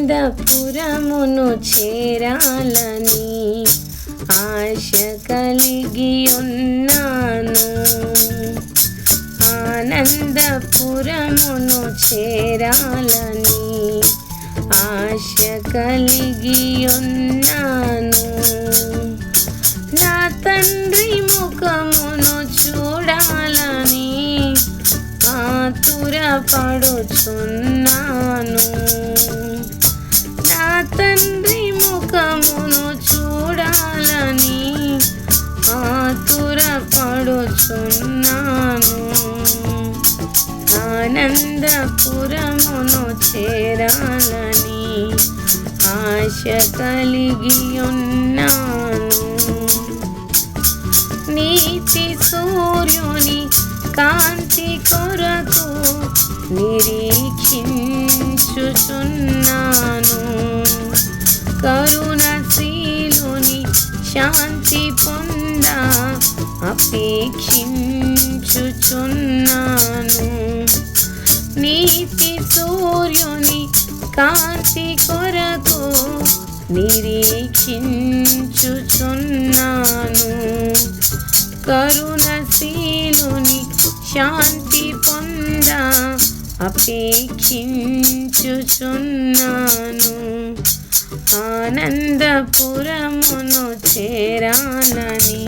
ఆనందపురమును చేరాలని ఆశ కలిగి ఉన్నాను ఆనందపురమును చేరాలని ఆశ కలిగి ఉన్నాను నా తండ్రి ముఖమును పడుచున్నాను నా తండ్రి ముఖమును చూడాలని ఆతుర పడుచున్నాను ఆనందపురమును చేరాలని ఆశ కలిగి ఉన్నాను నీతి సూర్యుని కాంతి కొరకు నిరీక్షించుచున్నాను. కరుణశీలుని శాంతి పొంద అపేక్షించుచున్నాను. నీతి సూర్యుని కాంతి కొరకు నిరీక్షించుచున్నాను. కరుణశీలుని శాంతి పొంద అపేక్షించుచున్నాను. ఆనందపురమును చేరానని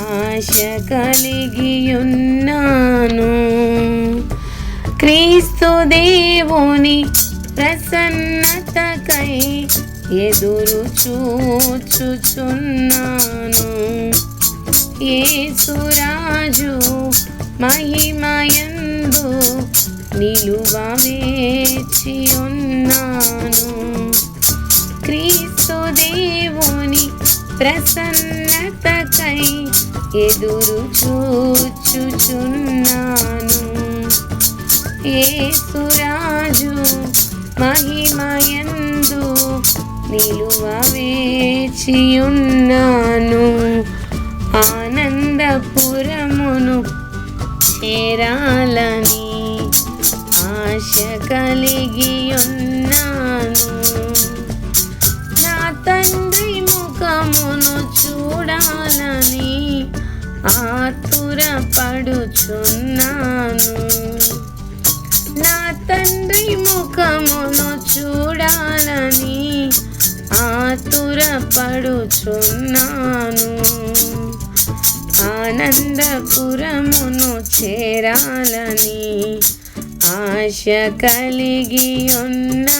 ఆశ కలిగి ఉన్నాను క్రీస్తు దేవుని ప్రసన్నతకై ఎదురు చూచుచున్నాను. ఏసురాజు మహిమయందు నిలువ వేచి ఉన్నాను. క్రీస్తు దేవుని ప్రసన్నతకై ఎదురు చూచుచున్నాను. ఏసురాజు మహిమయందు నిలువ వేచి ఉన్నాను. చేరాలని ఆశ కలిగి ఉన్నాను నా తండ్రి ముఖమును చూడాలని ఆతుర పడుచున్నాను నా తండ్రి ముఖమును చూడాలని ఆతుర పడుచున్నాను ఆనందపురమును చేరాలని ఆశ కలిగి ఉన్నా